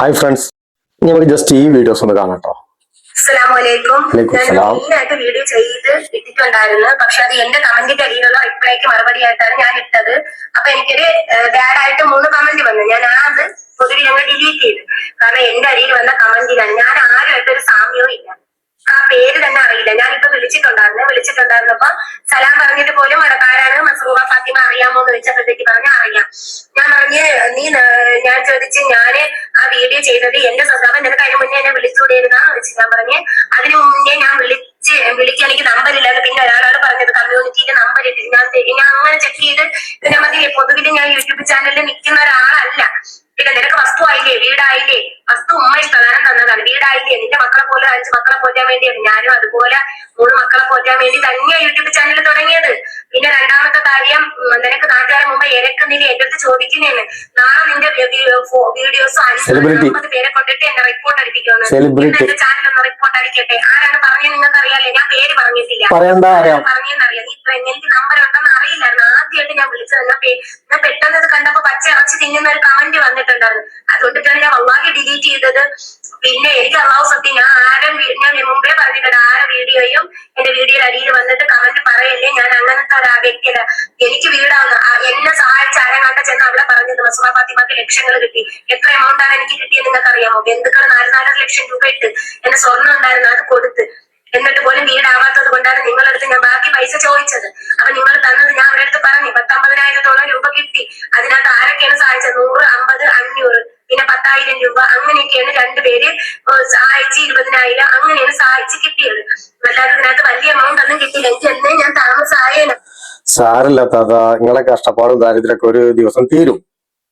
Hi friends നമുക്ക് just ഈ videos ഒന്ന് കാണാം കേട്ടോ ഞാൻ വീഡിയോ ചെയ്ത് ഇട്ടിട്ടുണ്ടായിരുന്നു. പക്ഷെ അത് എന്റെ കമന്റിന്റെ അടിയിലുള്ള റിപ്ലൈക്ക് മറുപടി ആയിട്ടാണ് ഞാൻ ഇട്ടത്. അപ്പൊ എനിക്കൊരു ബാഡ് ആയിട്ട് മൂന്ന് കമന്റ് വന്നു. ഞാൻ ആ അത് പൊതുവെ ഞങ്ങൾ ഡിലീറ്റ് ചെയ്തു. കാരണം എന്റെ അടിയിൽ വന്ന കമന്റിലാണ് ഞാൻ ആരുമായിട്ട് ഒരു സാമ്യവും ഇല്ല. ആ പേര് തന്നെ അറിയില്ല. ഞാനിപ്പോ വിളിച്ചിട്ടുണ്ടായിരുന്നു. വിളിച്ചിട്ടുണ്ടായിരുന്നപ്പോ സലാം പറഞ്ഞിട്ട് പോലും മടക്കാരാണ് മസൂറ ഫാത്തിമ അറിയാമോ എന്ന് വെച്ചപ്പോഴത്തേക്ക് പറഞ്ഞ അറിയാം. ഞാൻ പറഞ്ഞ് നീ ഞാൻ ചോദിച്ച് ഞാൻ ആ വീഡിയോ ചെയ്തത് എന്റെ സ്വഭാവം നിനക്ക് അതിന് മുന്നേ എന്നെ വിളിച്ചുകൂടിയിരുന്നാന്ന് വെച്ച് ഞാൻ പറഞ്ഞ് അതിന് മുന്നേ ഞാൻ വിളിച്ച് വിളിക്കാൻ എനിക്ക് നമ്പർ ഇല്ലായിരുന്നു പിന്നെ ഒരാളാണ് പറഞ്ഞത് കമ്മ്യൂണിറ്റിയിലെ നമ്പർ ഇട്ട് ഞാൻ ഞാൻ അങ്ങനെ ചെക്ക് ചെയ്ത് പിന്നെ മതി പൊതുവിൽ ഞാൻ യൂട്യൂബ് ചാനലിൽ നിൽക്കുന്ന ഒരാളല്ല. പിന്നെ നിനക്ക് വസ്തു ആയില്ലേ വീടായില്ലേ? വസ്തു ഉമ്മ പ്രധാനം തന്നതാണ്. വീടായില്ലേ എന്റെ മക്കളെ പോലെ അഞ്ച് മക്കളെ പോറ്റാൻ വേണ്ടിയാണ് ഞാനും അതുപോലെ മൂന്ന് മക്കളെ പോറ്റാൻ വേണ്ടി തന്നെയാണ് യൂട്യൂബ് ചാനൽ തുടങ്ങിയത്. പിന്നെ രണ്ടാമത്തെ കാര്യം നിനക്ക് നാട്ടുകാരെ മുമ്പ് ഇരക്കുന്നില്ല എന്റെ അടുത്ത് ചോദിക്കുന്നതാണ്. നാളെ നിന്റെ വീഡിയോസ്. അമ്പത് പേരെ കൊണ്ടിട്ട് എന്നെ റിപ്പോർട്ട് അടിപ്പിക്കുമെന്ന്. ഇന്ന് എന്റെ ചാനൽ ഒന്ന് റിപ്പോർട്ട് അടിക്കട്ടെ? ആരാണ് പറഞ്ഞത് നിങ്ങൾക്ക് അറിയാലേ ഞാൻ പേര് പറഞ്ഞിട്ടില്ല. പറഞ്ഞെന്നറിയാം നീ എനിക്ക് നമ്പർ ഉണ്ടെന്ന് അറിയില്ലായിരുന്നു. ആദ്യമായിട്ട് ഞാൻ വിളിച്ചത്. എന്നാ പെട്ടെന്ന് ഇത് കണ്ടപ്പോ പച്ച ഇറച്ചി തിന്നുന്ന ഒരു കമന്റ് വന്നിട്ടുണ്ടായിരുന്നു. അതുകൊണ്ടിട്ടാണ് ഞാൻ വല്ലാതെ ഡിലീറ്റ് ചെയ്തത്. പിന്നെ എനിക്ക് അള്ളാഹു സത്യം ഞാൻ ആരും ഞാൻ മുമ്പേ പറഞ്ഞിട്ടുണ്ട് ആരെ വീഡിയോയും എന്റെ വീഡിയോയുടെ അടിയിൽ വന്നിട്ട് കമന്റ് പറയല്ലേ? ഞാൻ അങ്ങനത്തെ ഒരു വ്യക്തിയല്ല. എനിക്ക് വീടാവുന്ന എന്നെ സഹായിച്ച ആരും കണ്ട ചെന്ന് അവിടെ പറഞ്ഞത് മസുമ പാത്തിമാക്ക് ലക്ഷങ്ങൾ കിട്ടി. എത്ര എമൗണ്ട് ആണ് എനിക്ക് കിട്ടിയത് നിങ്ങൾക്ക് അറിയാമോ ബന്ധുക്കൾ നാല് നാലര ലക്ഷം രൂപ ഇട്ട് എന്റെ സ്വർണം ഉണ്ടായിരുന്നു അത് കൊടുത്ത്. എന്നിട്ട് പോലും വീടാവാത്തത് കൊണ്ടാണ് നിങ്ങളടുത്ത് ഞാൻ ബാക്കി പൈസ ചോദിച്ചത്. അപ്പൊ നിങ്ങൾ തന്നത് ഞാൻ അവരുടെ പറഞ്ഞു പത്തമ്പതിനായിരത്തോളം രൂപ കിട്ടി. അതിനകത്ത് ആരൊക്കെയാണ് സഹായിച്ചത്? നൂറ് അമ്പത് അഞ്ഞൂറ്. പിന്നെ പത്തായിരം രൂപ. അങ്ങനെയൊക്കെയാണ് രണ്ടുപേര് സഹായിച്ച് ഇരുപതിനായിരം അങ്ങനെയാണ് സഹായിച്ച് കിട്ടിയത്. അല്ലാതെ ഇതിനകത്ത് വലിയ എമൗണ്ട് ഒന്നും കിട്ടിയില്ല. എനിക്ക് എന്നേ ഞാൻ താമസമായേനെ സാരല്ല താത്ത നിങ്ങളെ കഷ്ടപ്പാടും ദാരിദ്ര്യമൊക്കെ ഒരു ദിവസം തീരും.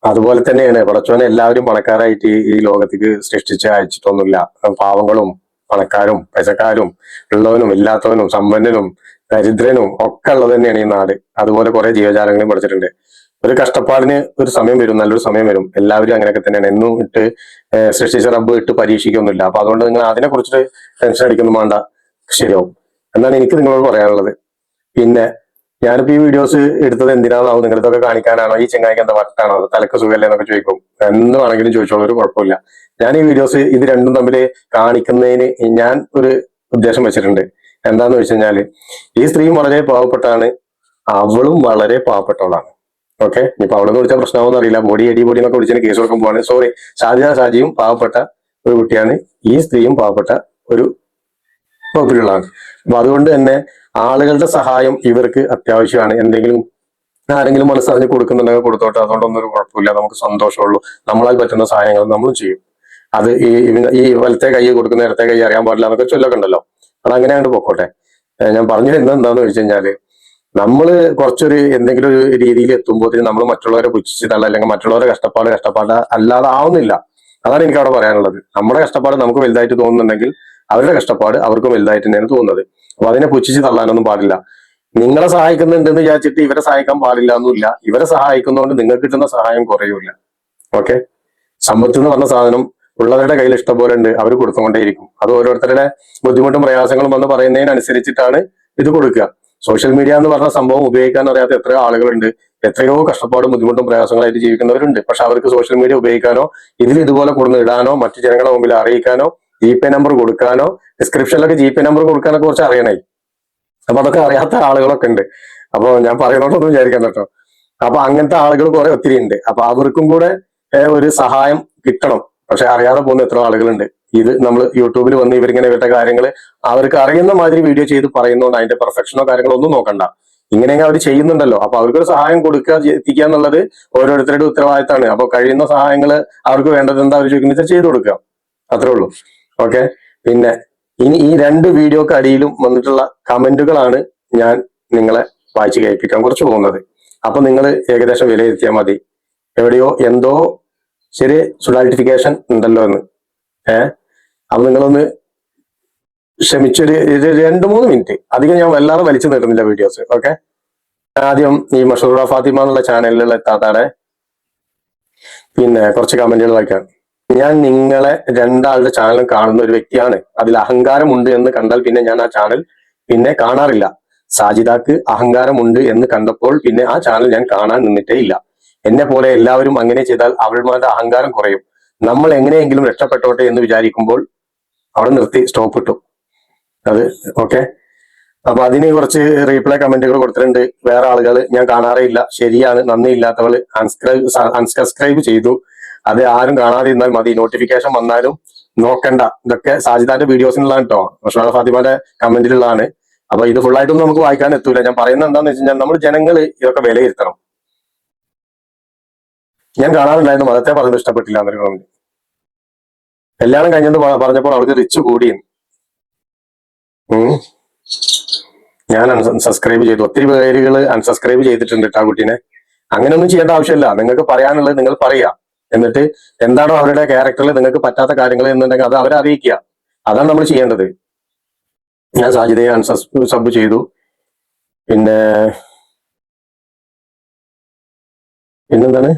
അതുപോലെ തന്നെയാണ്. പടച്ചോനെ എല്ലാവരും പണക്കാരായിട്ട് ഈ ലോകത്തേക്ക് സൃഷ്ടിച്ച് അയച്ചിട്ടൊന്നുമില്ല. പാവങ്ങളും പണക്കാരും പൈസക്കാരും ഉള്ളവനും ഇല്ലാത്തവനും സമ്പന്നനും ദരിദ്രനും ഒക്കെ ഉള്ളത് തന്നെയാണ് ഈ നാട്. അതുപോലെ കുറെ ജീവജാലങ്ങളും പഠിച്ചിട്ടുണ്ട്. ഒരു കഷ്ടപ്പാടിന് ഒരു സമയം വരും നല്ലൊരു സമയം വരും. എല്ലാവരും അങ്ങനെയൊക്കെ തന്നെയാണ്. എന്നും ഇട്ട് സൃഷ്ടിച്ച റബ്ബ് ഇട്ട് പരീക്ഷിക്കൊന്നുമില്ല. അപ്പൊ അതുകൊണ്ട് നിങ്ങൾ അതിനെ കുറിച്ചിട്ട് ടെൻഷൻ അടിക്കൊന്നും വേണ്ട. ശരിയാവും. എന്നാണ് എനിക്ക് നിങ്ങളോട് പറയാനുള്ളത്. പിന്നെ ഞാനിപ്പോ ഈ വീഡിയോസ് എടുത്തത് എന്തിനാണാവും നിങ്ങൾ ഇതൊക്കെ കാണിക്കാനാണോ? ഈ ചെങ്ങായിക്ക് എന്താ വട്ടാണോ? തലക്ക് സുഖമല്ലേ എന്നൊക്കെ ചോദിക്കും. എന്ന് വേണമെങ്കിലും ചോദിച്ചോളൂ ഒരു കുഴപ്പമില്ല. ഞാൻ ഈ വീഡിയോസ് ഇത് രണ്ടും തമ്മിൽ കാണിക്കുന്നതിന് ഞാൻ ഒരു ഉദ്ദേശം വെച്ചിട്ടുണ്ട്. എന്താന്ന് വെച്ച് കഴിഞ്ഞാൽ ഈ സ്ത്രീ വളരെ പാവപ്പെട്ടാണ് അവളും വളരെ പാവപ്പെട്ടവളാണ്. ഓക്കെ ഇപ്പൊ അവിടെ നിന്ന് പ്രശ്നമാവെന്ന് അറിയില്ല. ബോഡി അടി ബോഡി എന്നൊക്കെ വിളിച്ചതിന് കേസ് കൊടുക്കാൻ പോവാണ്. സോറി ഷാജ ഷാജിയും പാവപ്പെട്ട ഒരു കുട്ടിയാണ്. ഈ സ്ത്രീയും പാവപ്പെട്ട ഒരു വകുപ്പിലുള്ളതാണ്. അപ്പൊ അതുകൊണ്ട് തന്നെ ആളുകളുടെ സഹായം ഇവർക്ക് അത്യാവശ്യമാണ്. എന്തെങ്കിലും ആരെങ്കിലും മനസ്സറിഞ്ഞ് കൊടുക്കുന്നുണ്ടെങ്കിൽ കൊടുത്തോട്ടെ. അതുകൊണ്ടൊന്നും ഒരു കുഴപ്പമില്ല. നമുക്ക് സന്തോഷമുള്ളൂ. നമ്മളാൽ പറ്റുന്ന സഹായങ്ങൾ നമ്മൾ ചെയ്യും. അത് ഈ ഈ വലത്തെ കൈ കൊടുക്കുന്ന ഇടത്തെ കൈ അറിയാൻ പാടില്ല എന്നൊക്കെ ചൊല്ലൊക്കെ ഉണ്ടല്ലോ. അത് അങ്ങനെ അങ്ങോട്ട് പോക്കോട്ടെ ഞാൻ പറഞ്ഞു വരുന്നത് എന്താണെന്ന് വെച്ച് കഴിഞ്ഞാൽ നമ്മൾ കുറച്ചൊരു എന്തെങ്കിലും ഒരു രീതിയിൽ എത്തുമ്പോൾ നമ്മൾ മറ്റുള്ളവരെ പുച്ഛിച്ച് തള്ള അല്ലെങ്കിൽ മറ്റുള്ളവരെ കഷ്ടപ്പാട് കഷ്ടപ്പാട് അല്ലാതെ ആവുന്നില്ല. അതാണ് എനിക്ക് അവിടെ പറയാനുള്ളത്. നമ്മുടെ കഷ്ടപ്പാട് നമുക്ക് വലുതായിട്ട് തോന്നുന്നുണ്ടെങ്കിൽ അവരുടെ കഷ്ടപ്പാട് അവർക്കും വലുതായിട്ട് തന്നെയാണ് തോന്നുന്നത്. അപ്പൊ അതിനെ പുച്ഛിച്ച് തള്ളാനൊന്നും പാടില്ല. നിങ്ങളെ സഹായിക്കുന്നുണ്ടെന്ന് വിചാരിച്ചിട്ട് ഇവരെ സഹായിക്കാൻ പാടില്ല എന്നില്ല ഇവരെ സഹായിക്കുന്നതുകൊണ്ട് നിങ്ങൾക്ക് കിട്ടുന്ന സഹായം കുറയൂല ഓക്കെ? സമ്പത്ത് എന്ന് പറഞ്ഞ സാധനം ഉള്ളവരുടെ കയ്യിൽ ഇഷ്ടംപോലെ ഉണ്ട്. അവർ കൊടുത്തുകൊണ്ടേയിരിക്കും. അത് ഓരോരുത്തരുടെ ബുദ്ധിമുട്ടും പ്രയാസങ്ങളും വന്ന് പറയുന്നതിനനുസരിച്ചിട്ടാണ് ഇത് കൊടുക്കുക. സോഷ്യൽ മീഡിയ എന്ന് പറഞ്ഞ സംഭവം ഉപയോഗിക്കാൻ അറിയാത്ത എത്രയോ ആളുകളുണ്ട് എത്രയോ കഷ്ടപ്പാടും ബുദ്ധിമുട്ടും പ്രയാസങ്ങളായിട്ട് ജീവിക്കുന്നവരുണ്ട്. പക്ഷെ അവർക്ക് സോഷ്യൽ മീഡിയ ഉപയോഗിക്കാനോ ഇതിൽ ഇതുപോലെ കൊടുന്ന് ഇടാനോ മറ്റു ജനങ്ങളെ മുമ്പിൽ അറിയിക്കാനോ ജി പേ നമ്പർ കൊടുക്കാനോ ഡിസ്ക്രിപ്ഷനിലൊക്കെ ജി പേ നമ്പർ കൊടുക്കാനൊക്കെ കുറച്ച് അറിയണേ. അപ്പൊ അതൊക്കെ അറിയാത്ത ആളുകളൊക്കെ ഉണ്ട്. അപ്പൊ ഞാൻ പറയുന്നോണ്ടൊന്നും വിചാരിക്കാൻ കേട്ടോ. അപ്പൊ അങ്ങനത്തെ ആളുകൾ കുറെ ഒത്തിരി ഉണ്ട്. അപ്പൊ അവർക്കും കൂടെ ഒരു സഹായം കിട്ടണം. പക്ഷെ അറിയാതെ പോകുന്ന എത്ര ആളുകളുണ്ട്. ഇത് നമ്മൾ യൂട്യൂബിൽ വന്ന് ഇവരിങ്ങനെ ഇവരുടെ കാര്യങ്ങൾ അവർക്ക് അറിയുന്ന മാതിരി വീഡിയോ ചെയ്ത് പറയുന്നതുകൊണ്ട് അതിന്റെ പെർഫെക്ഷനോ കാര്യങ്ങളോ ഒന്നും നോക്കണ്ട. ഇങ്ങനെയൊക്കെ അവർ ചെയ്യുന്നുണ്ടല്ലോ. അപ്പൊ അവർക്കൊരു സഹായം കൊടുക്കുക എത്തിക്കുക എന്നുള്ളത് ഓരോരുത്തരുടെ ഉത്തരവാദിത്തമാണ് അപ്പൊ കഴിയുന്ന സഹായങ്ങൾ അവർക്ക് വേണ്ടത് എന്താ അവർ ചോദിക്കുന്നത് ചെയ്തു കൊടുക്കുക. അത്രേ ഉള്ളൂ. ഓക്കെ? പിന്നെ ഇനി ഈ രണ്ട് വീഡിയോക്ക് അടിയിലും വന്നിട്ടുള്ള കമന്റുകളാണ് ഞാൻ നിങ്ങളെ വായിച്ച് കേൾപ്പിക്കാൻ കുറച്ച് പോകുന്നത്. അപ്പൊ നിങ്ങൾ ഏകദേശം വിലയിരുത്തിയാൽ മതി. എവിടെയോ എന്തോ ചെറിയ സുഡാൽട്ടിഫിക്കേഷൻ ഉണ്ടല്ലോ എന്ന്. ഏഹ് അപ്പൊ നിങ്ങളൊന്ന് ക്ഷമിച്ചൊരു രണ്ട് മൂന്ന് മിനിറ്റ്. അധികം ഞാൻ വല്ലാതെ വലിച്ചു നീട്ടുന്നില്ല വീഡിയോസ് ഓക്കെ? ആദ്യം ഈ മഷൂറ ഫാത്തിമ എന്നുള്ള ചാനലിലുള്ള താത്താടെ പിന്നെ കുറച്ച് കമന്റുകൾ വായിക്കാം. ഞാൻ നിങ്ങളെ രണ്ടാളുടെ ചാനലും കാണുന്ന ഒരു വ്യക്തിയാണ്. അതിൽ അഹങ്കാരമുണ്ട് എന്ന് കണ്ടാൽ പിന്നെ ഞാൻ ആ ചാനൽ പിന്നെ കാണാറില്ല. സാജിദാക്ക് അഹങ്കാരമുണ്ട് എന്ന് കണ്ടപ്പോൾ പിന്നെ ആ ചാനൽ ഞാൻ കാണാൻ നിന്നിട്ടേ ഇല്ല. എന്നെ പോലെ എല്ലാവരും അങ്ങനെ ചെയ്താൽ അവരുടെ അഹങ്കാരം കുറയും. നമ്മൾ എങ്ങനെയെങ്കിലും രക്ഷപ്പെട്ടോട്ടെ എന്ന് വിചാരിക്കുമ്പോൾ അവിടെ നിർത്തി സ്റ്റോപ്പ് ഇട്ടു. അത് ഓക്കെ അപ്പൊ അതിന് കുറച്ച് റീപ്ലൈ കമന്റുകൾ കൊടുത്തിട്ടുണ്ട്. വേറെ ആളുകൾ ഞാൻ കാണാറേയില്ല. ശരിയാണ് നന്ദിയില്ലാത്തവൾ അൺസ്ക്രൈബ് അൺസബ്സ്ക്രൈബ് ചെയ്തു. അത് ആരും കാണാതിരുന്നാൽ മതി. നോട്ടിഫിക്കേഷൻ വന്നാലും നോക്കണ്ട. ഇതൊക്കെ സാജിദാന്റെ വീഡിയോസിനുള്ളതാണ് കേട്ടോ മഷാല ഫാത്തിമാന്റെ കമന്റിലുള്ളതാണ് അപ്പൊ ഇത് ഫുൾ ആയിട്ടൊന്നും നമുക്ക് വായിക്കാൻ എത്തൂല. ഞാൻ പറയുന്നത് എന്താണെന്ന് വെച്ച് കഴിഞ്ഞാൽ നമ്മൾ ജനങ്ങൾ ഇതൊക്കെ വിലയിരുത്തണം. ഞാൻ കാണാറുണ്ടായിരുന്നു മതത്തെ പറഞ്ഞത് ഇഷ്ടപ്പെട്ടില്ല എന്നൊരു comment. കല്യാണം കഴിഞ്ഞെന്ന് പറഞ്ഞപ്പോൾ അവൾക്ക് റിച്ച് കൂടിയും ഞാൻ അൺസബ്സ്ക്രൈബ് ചെയ്തു. ഒത്തിരി പേരുകൾ അൺസബ്സ്ക്രൈബ് ചെയ്തിട്ടുണ്ട് ആ കുട്ടീനെ. അങ്ങനെയൊന്നും ചെയ്യേണ്ട ആവശ്യമില്ല. നിങ്ങൾക്ക് പറയാനുള്ളത് നിങ്ങൾ പറയുക എന്നിട്ട് എന്താണോ അവരുടെ ക്യാരക്ടറിൽ നിങ്ങൾക്ക് പറ്റാത്ത കാര്യങ്ങൾ എന്നുണ്ടെങ്കിൽ അത് അവരെ അറിയിക്കുക. അതാണ് നമ്മൾ ചെയ്യേണ്ടത്. ഞാൻ സാജിദയെ അൺസബ് സബ് ചെയ്തു. പിന്നെ പിന്നെന്താണ്?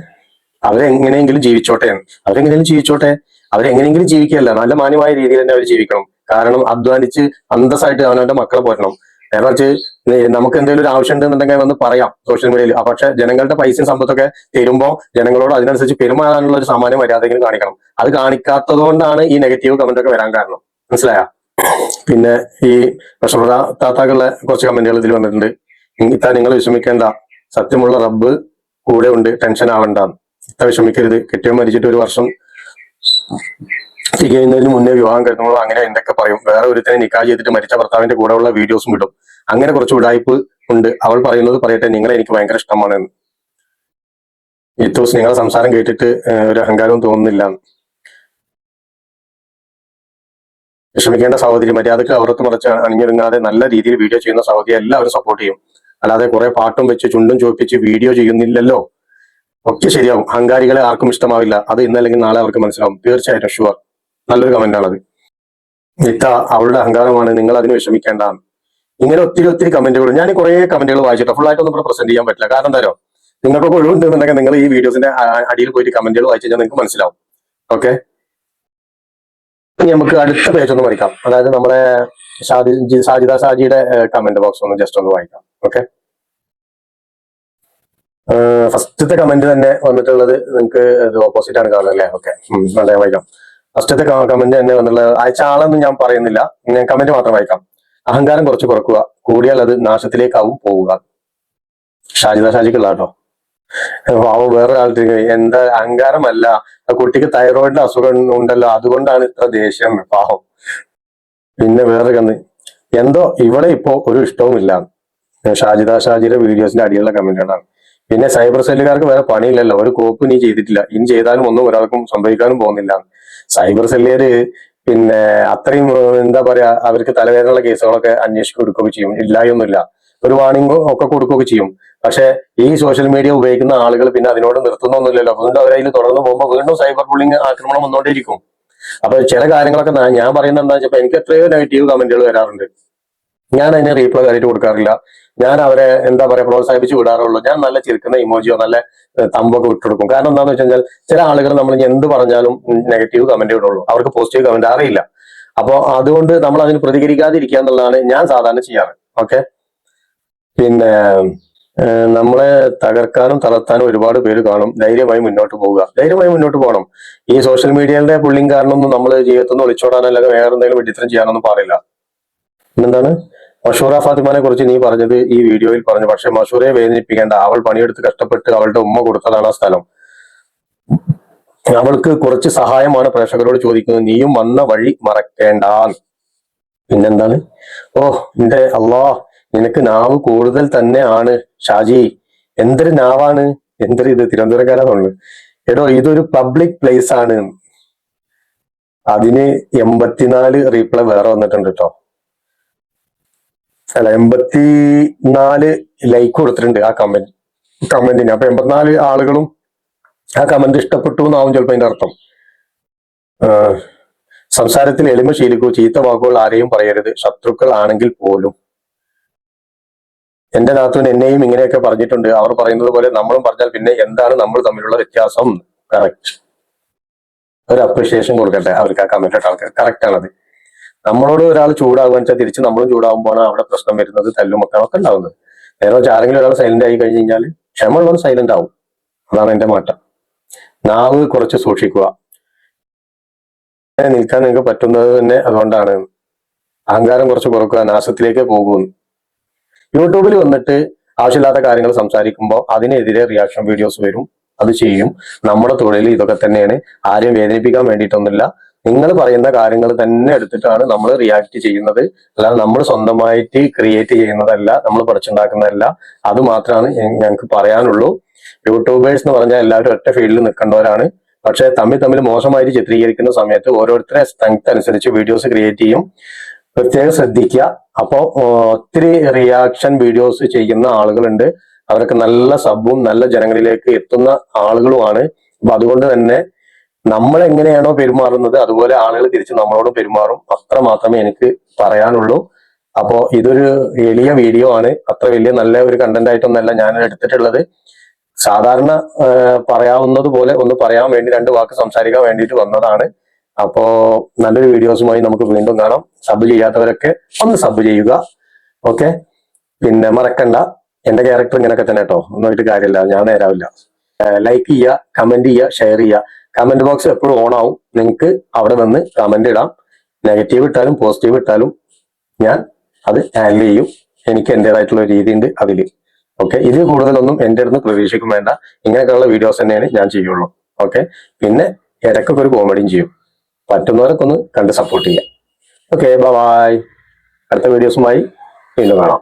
അവരെങ്ങനെയെങ്കിലും ജീവിച്ചോട്ടെ. അവരെങ്ങനെയെങ്കിലും ജീവിച്ചോട്ടെ. അവരെങ്ങനെയെങ്കിലും ജീവിക്കുകയല്ല. നല്ല മാന്യമായ രീതിയിൽ തന്നെ അവർ ജീവിക്കണം. കാരണം അധ്വാനിച്ച് അന്തസ്സായിട്ട് അവനവന്റെ മക്കളെ പോരണം നേരെ നമുക്ക് എന്തെങ്കിലും ഒരു ആവശ്യം ഉണ്ടെന്നുണ്ടെങ്കിൽ വന്ന് പറയാം സോഷ്യൽ മീഡിയയിൽ പക്ഷെ ജനങ്ങളുടെ പൈസയും സമ്പത്തൊക്കെ തരുമ്പോൾ ജനങ്ങളോട് അതിനനുസരിച്ച് പെരുമാറാനുള്ള ഒരു സാമാന്യ മര്യാദയെങ്കിലും കാണിക്കണം. അത് കാണിക്കാത്തതുകൊണ്ടാണ് ഈ നെഗറ്റീവ് കമന്റ് ഒക്കെ വരാൻ കാരണം. മനസ്സിലായ? പിന്നെ ഈ പ്രശ്നപ്രദ താത്താക്കളുടെ കുറച്ച് കമന്റുകൾ ഇതിൽ വന്നിട്ടുണ്ട്. ഇത്താ നിങ്ങൾ വിഷമിക്കേണ്ട. സത്യമുള്ള റബ്ബ് കൂടെ ഉണ്ട്. ടെൻഷൻ ആവണ്ട. ഇത്ത വിഷമിക്കരുത്. കെട്ടിയോ മരിച്ചിട്ട് ഒരു വർഷം തികയുന്നതിന് മുന്നേ വിവാഹം കരുതുമ്പോൾ അങ്ങനെ എന്തൊക്കെ പറയും. വേറെ ഒരുത്തനെ നിക്കാ ചെയ്തിട്ട് മരിച്ച ഭർത്താവിന്റെ കൂടെയുള്ള വീഡിയോസും വിടും അങ്ങനെ കുറച്ച് ഉടായ്പ് ഉണ്ട്. അവൾ പറയുന്നത് പറയട്ടെ നിങ്ങളെ എനിക്ക് ഭയങ്കര ഇഷ്ടമാണ് എന്ന്. ഇത്തോസ് നിങ്ങളെ സംസാരം കേട്ടിട്ട് ഒരു അഹങ്കാരവും തോന്നുന്നില്ല. വിഷമിക്കേണ്ട സഹോദരി മര്യാദയ്ക്ക് അവർക്ക് മറച്ച് അണിഞ്ഞിരുങ്ങാതെ നല്ല രീതിയിൽ വീഡിയോ ചെയ്യുന്ന സഹോദരി എല്ലാവരും സപ്പോർട്ട് ചെയ്യും. അല്ലാതെ കുറെ പാട്ടും വെച്ച് ചുണ്ടും ചോപ്പിച്ച് വീഡിയോ ചെയ്യുന്നില്ലല്ലോ. ഒക്കെ ശരിയാവും. അഹങ്കാരികളെ ആർക്കും ഇഷ്ടമാവില്ല. അത് ഇന്നല്ലെങ്കിൽ നാളെ അവർക്ക് മനസ്സിലാവും. തീർച്ചയായിട്ടും ഷുവർ നല്ലൊരു കമന്റ് ആണത്. നിത്ത അവളുടെ അഹങ്കാരമാണ്. നിങ്ങൾ അതിന് വിഷമിക്കേണ്ട. ഇങ്ങനെ ഒത്തിരി ഒത്തിരി കമന്റുകൾ ഞാൻ കുറെ കമന്റുകൾ വായിച്ചിട്ട് ഫുൾ ആയിട്ടൊന്നും ഇവിടെ പ്രസന്റ് ചെയ്യാൻ പറ്റില്ല. കാരണം എന്താ നിങ്ങൾക്കൊക്കെ ഒഴിവുണ്ടെന്നുണ്ടെങ്കിൽ നിങ്ങൾ ഈ വീഡിയോസിന്റെ അടിയിൽ പോയിട്ട് കമന്റുകൾ വായിച്ചു കഴിഞ്ഞാൽ നിങ്ങൾക്ക് മനസ്സിലാവും. ഓക്കെ നമുക്ക് അടുത്ത പേജ് ഒന്ന് വായിക്കാം അതായത് നമ്മുടെ സാജിദ ഷാജിയുടെ കമന്റ് ബോക്സ് ഒന്ന് ജസ്റ്റ് ഒന്ന് വായിക്കാം. ഓക്കെ ഫസ്റ്റത്തെ കമന്റ് തന്നെ വന്നിട്ടുള്ളത് നിങ്ങൾക്ക് ഓപ്പോസിറ്റ് ആണ് കാണുന്നത് അല്ലേ? ഓക്കെ നല്ല വായിക്കാം ഫസ്റ്റത്തെ കമന്റ് തന്നെ വന്നിട്ടുള്ളത് അയച്ച ആളെന്ന് ഞാൻ പറയുന്നില്ല. ഞാൻ കമന്റ് മാത്രം വായിക്കാം. അഹങ്കാരം കുറച്ച് കുറക്കുക. കൂടിയാൽ അത് നാശത്തിലേക്കാവും പോവുക. ഷാജിദ ഷാജിക്കുള്ള കേട്ടോ പാവം വേറെ എന്താ അഹങ്കാരമല്ല. കുട്ടിക്ക് തൈറോയിഡിന്റെ അസുഖം ഉണ്ടല്ലോ അതുകൊണ്ടാണ് ഇത്ര ദേഷ്യം. പാവം. പിന്നെ വേറെ കന്ന് എന്തോ ഇവിടെ ഇപ്പോ ഒരു ഇഷ്ടവുമില്ല. ഷാജിദ ഷാജിയുടെ വീഡിയോസിന്റെ അടിയുള്ള കമന്റുകളാണ്. പിന്നെ സൈബർ സെല്ലുകാർക്ക് വേറെ പണിയില്ലല്ലോ. ഒരു കോപ്പ് നീ ചെയ്തിട്ടില്ല. ഇനി ചെയ്താലും ഒന്നും ഒരാൾക്കും സംഭവിക്കാനും പോകുന്നില്ല. സൈബർ സെല്ലുകാര് പിന്നെ അത്രയും എന്താ പറയാ അവർക്ക് തലവേദനയുള്ള കേസുകളൊക്കെ അന്വേഷിച്ച് കൊടുക്കുകയൊക്കെ ചെയ്യും. ഇല്ലായൊന്നുമില്ല. ഒരു വാണിംഗ് ഒക്കെ കൊടുക്കുകയൊക്കെ ചെയ്യും. പക്ഷെ ഈ സോഷ്യൽ മീഡിയ ഉപയോഗിക്കുന്ന ആളുകൾ പിന്നെ അതിനോട് നിർത്തുന്നൊന്നുമില്ലല്ലോ. വീണ്ടും അവരതിൽ തുടർന്ന് പോകുമ്പോൾ വീണ്ടും സൈബർ ബുള്ളിങ് ആക്രമണം വന്നുകൊണ്ടിരിക്കും അപ്പൊ ചില കാര്യങ്ങളൊക്കെ ഞാൻ പറയുന്നത് എന്താ വെച്ചപ്പോ എനിക്ക് എത്രയോ നെഗറ്റീവ് കമന്റുകൾ വരാറുണ്ട്. ഞാൻ അതിന് റീപ്ലൈ കാര്യമായിട്ട് കൊടുക്കാറില്ല. ഞാൻ അവരെ എന്താ പറയാ പ്രോത്സാഹിപ്പിച്ച് വിടാറുള്ളൂ. ഞാൻ നല്ല ചിരിക്കുന്ന ഇമോജിയോ നല്ല തമ്പൊക്കെ വിട്ടുകൊടുക്കും കാരണം എന്താണെന്ന് വെച്ച് കഴിഞ്ഞാൽ ചില ആളുകൾ നമ്മൾ എന്ത് പറഞ്ഞാലും നെഗറ്റീവ് കമന്റ് ഇടുള്ളൂ. അവർക്ക് പോസിറ്റീവ് കമന്റ് അറിയില്ല. അപ്പൊ അതുകൊണ്ട് നമ്മൾ അതിന് പ്രതികരിക്കാതിരിക്കുക എന്നുള്ളതാണ് ഞാൻ സാധാരണ ചെയ്യാറ്. ഓക്കെ? പിന്നെ നമ്മളെ തകർക്കാനും തളർത്താനും ഒരുപാട് പേര് കാണും. ധൈര്യമായി മുന്നോട്ട് പോവുക. ധൈര്യമായി മുന്നോട്ട് പോകണം. ഈ സോഷ്യൽ മീഡിയയുടെ പുള്ളിങ് കാരണമൊന്നും നമ്മൾ ജീവിതത്തിൽ നിന്ന് ഒളിച്ചോടാനോ വേറെ എന്തെങ്കിലും വെട്ടിത്തരം ചെയ്യാനൊന്നും പാടില്ല. പിന്നെന്താണ്? മഷൂറ ഫാത്തിമാനെ കുറിച്ച് നീ പറഞ്ഞത് ഈ വീഡിയോയിൽ പറഞ്ഞു. പക്ഷെ മഷൂറയെ വേദനിപ്പിക്കേണ്ട അവൾ പണിയെടുത്ത് കഷ്ടപ്പെട്ട് അവളുടെ ഉമ്മ കൊടുത്തതാണ് ആ സ്ഥലം. അവൾക്ക് കുറച്ച് സഹായമാണ് പ്രേക്ഷകരോട് ചോദിക്കുന്നത്. നീയും വന്ന വഴി മറക്കേണ്ട. പിന്നെന്താണ്? ഓ എന്റെ അള്ളാ നിനക്ക് നാവ് കൂടുതൽ തന്നെ ആണ് ഷാജി. എന്തൊരു നാവാണ്? എന്തൊരു ഇത്? തിരുവനന്തപുരക്കാരാണുള്ളത് എടോ ഇതൊരു പബ്ലിക് പ്ലേസ് ആണ് അതിന് എൺപത്തിനാല് റീപ്ലൈ വേറെ വന്നിട്ടുണ്ട് കേട്ടോ. അല്ല എൺപത്തി നാല് ലൈക്ക് കൊടുത്തിട്ടുണ്ട് ആ കമന്റ് കമന്റിന് അപ്പൊ എൺപത്തിനാല് ആളുകളും ആ കമന്റ് ഇഷ്ടപ്പെട്ടു എന്നാവും ചിലപ്പോ അതിന്റെ അർത്ഥം. സംസാരത്തിൽ എളിമ ശീലിക്കൂ. ചീത്ത വാക്കുകൾ ആരെയും പറയരുത്. ശത്രുക്കൾ ആണെങ്കിൽ പോലും. എന്റെ നാത്തുവിന് എന്നെയും ഇങ്ങനെയൊക്കെ പറഞ്ഞിട്ടുണ്ട്. അവർ പറയുന്നത് പോലെ നമ്മളും പറഞ്ഞാൽ പിന്നെ എന്താണ് നമ്മൾ തമ്മിലുള്ള വ്യത്യാസം? കറക്റ്റ് ഒരു അപ്രിഷിയേഷൻ കൊടുക്കട്ടെ അവർക്ക് ആ കമന്റ് ആൾക്കാർ കറക്റ്റ് ആണത്. നമ്മളോട് ഒരാൾ ചൂടാകുക വെച്ചാൽ തിരിച്ച് നമ്മളും ചൂടാകുമ്പോഴാണ് അവിടെ പ്രശ്നം വരുന്നത് തല്ലും ഒക്കെ ഉണ്ടാവുന്നത്. നേരെ വെച്ചാൽ ആരെങ്കിലും ഒരാൾ സൈലന്റ് ആയി കഴിഞ്ഞ് കഴിഞ്ഞാൽ ക്ഷമ ഉള്ളവൻ സൈലന്റ് ആവും. അതാണ് എന്റെ മാറ്റം. നാവ് കുറച്ച് സൂക്ഷിക്കുക. നിൽക്കാൻ നിങ്ങൾക്ക് പറ്റുന്നത് തന്നെ അതുകൊണ്ടാണ്. അഹങ്കാരം കുറച്ച് കുറക്കുക നാശത്തിലേക്ക് പോകുന്നു യൂട്യൂബിൽ വന്നിട്ട് ആവശ്യമില്ലാത്ത കാര്യങ്ങൾ സംസാരിക്കുമ്പോൾ അതിനെതിരെ റിയാക്ഷൻ വീഡിയോസ് വരും. അത് ചെയ്യും. നമ്മുടെ തൊഴിൽ ഇതൊക്കെ തന്നെയാണ്. ആരെയും വേദനിപ്പിക്കാൻ വേണ്ടിയിട്ടൊന്നുമില്ല. നിങ്ങൾ പറയുന്ന കാര്യങ്ങൾ തന്നെ എടുത്തിട്ടാണ് നമ്മൾ റിയാക്ട് ചെയ്യുന്നത്. അല്ലാതെ നമ്മൾ സ്വന്തമായിട്ട് ക്രിയേറ്റ് ചെയ്യുന്നതല്ല നമ്മൾ പഠിച്ചുണ്ടാക്കുന്നതല്ല. അത് മാത്രമാണ് ഞങ്ങൾക്ക് പറയാനുള്ളൂ. യൂട്യൂബേഴ്സ് എന്ന് പറഞ്ഞാൽ എല്ലാവരും ഒറ്റ ഫീൽഡിൽ നിൽക്കേണ്ടവരാണ്. പക്ഷെ തമ്മിൽ തമ്മിൽ മോശമായിട്ട് ചിത്രീകരിക്കുന്ന സമയത്ത് ഓരോരുത്തരെ സ്ട്രെങ്ത് അനുസരിച്ച് വീഡിയോസ് ക്രിയേറ്റ് ചെയ്യും. പ്രത്യേകം ശ്രദ്ധിക്കുക. അപ്പോൾ ഒത്തിരി റിയാക്ഷൻ വീഡിയോസ് ചെയ്യുന്ന ആളുകളുണ്ട്. അവർക്ക് നല്ല സബും നല്ല ജനങ്ങളിലേക്ക് എത്തുന്ന ആളുകളുമാണ്. അപ്പൊ അതുകൊണ്ട് തന്നെ നമ്മൾ എങ്ങനെയാണോ പെരുമാറുന്നത് അതുപോലെ ആളുകൾ തിരിച്ച് നമ്മളോട് പെരുമാറും. അത്ര മാത്രമേ എനിക്ക് പറയാനുള്ളൂ. അപ്പോ ഇതൊരു എളിയ വീഡിയോ ആണ്. അത്ര വലിയ നല്ല ഒരു കണ്ടന്റ് ആയിട്ടൊന്നല്ല ഞാൻ എടുത്തിട്ടുള്ളത്. സാധാരണ പറയാവുന്നത് പോലെ ഒന്ന് പറയാൻ വേണ്ടി രണ്ട് വാക്ക് സംസാരിക്കാൻ വേണ്ടിയിട്ട് വന്നതാണ്. അപ്പോ നല്ലൊരു വീഡിയോസുമായി നമുക്ക് വീണ്ടും കാണാം. സബ് ചെയ്യാത്തവരൊക്കെ ഒന്ന് സബ് ചെയ്യുക. ഓക്കെ? പിന്നെ മറക്കണ്ട. എന്റെ ക്യാരക്ടർ ഇങ്ങനെയൊക്കെ തന്നെ കേട്ടോ. ഒന്നായിട്ട് കാര്യമില്ല. ഞാൻ നേരാവില്ല. ലൈക്ക് ചെയ്യുക കമന്റ് ചെയ്യുക ഷെയർ ചെയ്യുക. കമന്റ് ബോക്സ് എപ്പോഴും ഓൺ ആവും. നിങ്ങൾക്ക് അവിടെ വന്ന് കമന്റ് ഇടാം. നെഗറ്റീവ് ഇട്ടാലും പോസിറ്റീവ് ഇട്ടാലും ഞാൻ അത് ഹാൻഡിൽ ചെയ്യും. എനിക്ക് എന്റേതായിട്ടുള്ള രീതി ഉണ്ട് അതിൽ. ഓക്കെ ഇതിൽ കൂടുതലൊന്നും എന്റെ അടുത്ത് പ്രതീക്ഷിക്കും വേണ്ട. ഇങ്ങനെയൊക്കെയുള്ള വീഡിയോസ് തന്നെയാണ് ഞാൻ ചെയ്യുള്ളൂ. ഓക്കെ പിന്നെ ഇടയ്ക്കൊക്കെ ഒരു കോമഡിയും ചെയ്യും. പറ്റുന്നവരൊക്കെ ഒന്ന് കണ്ട് സപ്പോർട്ട് ചെയ്യാം. ഓക്കെ ബൈ അടുത്ത വീഡിയോസുമായി വീണ്ടും കാണാം.